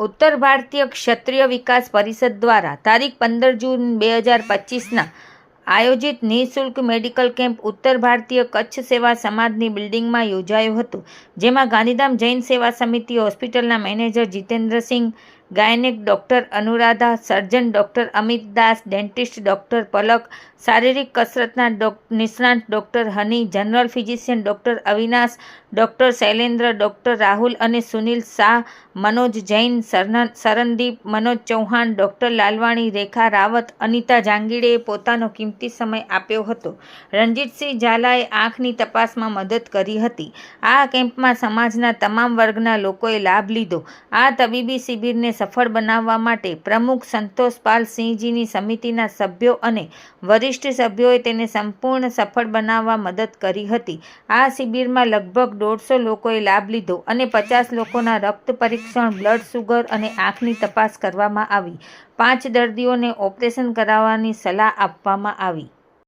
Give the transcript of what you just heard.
ઉત્તર ભારતીય ક્ષત્રિય વિકાસ પરિષદ દ્વારા તારીખ પંદર જૂન બે હજાર પચીસના આયોજિત નિઃશુલ્ક મેડિકલ કેમ્પ ઉત્તર ભારતીય કચ્છ સેવા સમાજની બિલ્ડિંગમાં યોજાયો હતો, જેમાં ગાંધીધામ જૈન સેવા સમિતિ હોસ્પિટલના manager Jitendrasinh, gynaec doctor Anuradha, surgeon doctor Amit Das, dentist doctor Palak, શારીરિક કસરતના નિષ્ણાંત doctor Honey, general physician doctor Avinash, doctor Shailendra, doctor Rahul અને સુનિલ શાહ, મનોજ જૈન સરન સરનદીપ મનોજ ચૌહાણ, ડૉક્ટર લાલવાણી, રેખા રાવત, અનિતા જાંગીડેએ પોતાનો કિંમતી સમય આપ્યો હતો. રણજીતસિંહ ઝાલાએ આંખની તપાસમાં મદદ કરી હતી. આ કેમ્પમાં સમાજના તમામ વર્ગના લોકોએ લાભ લીધો. આ તબીબી શિબિરને સફળ બનાવવા માટે પ્રમુખ સંતોષપાલ સિંહજીની સમિતિના સભ્યો અને વરિષ્ઠ સભ્યોએ તેને સંપૂર્ણ સફળ બનાવવા મદદ કરી હતી. આ શિબિરમાં લગભગ દોઢસો લોકોએ લાભ લીધો અને પચાસ લોકોના રક્ત પરીક્ષણ, બ્લડ સુગર અને આંખની તપાસ કરવામાં આવી. પાંચ દર્દીઓને ઓપરેશન કરાવવાની સલાહ આપવામાં આવી.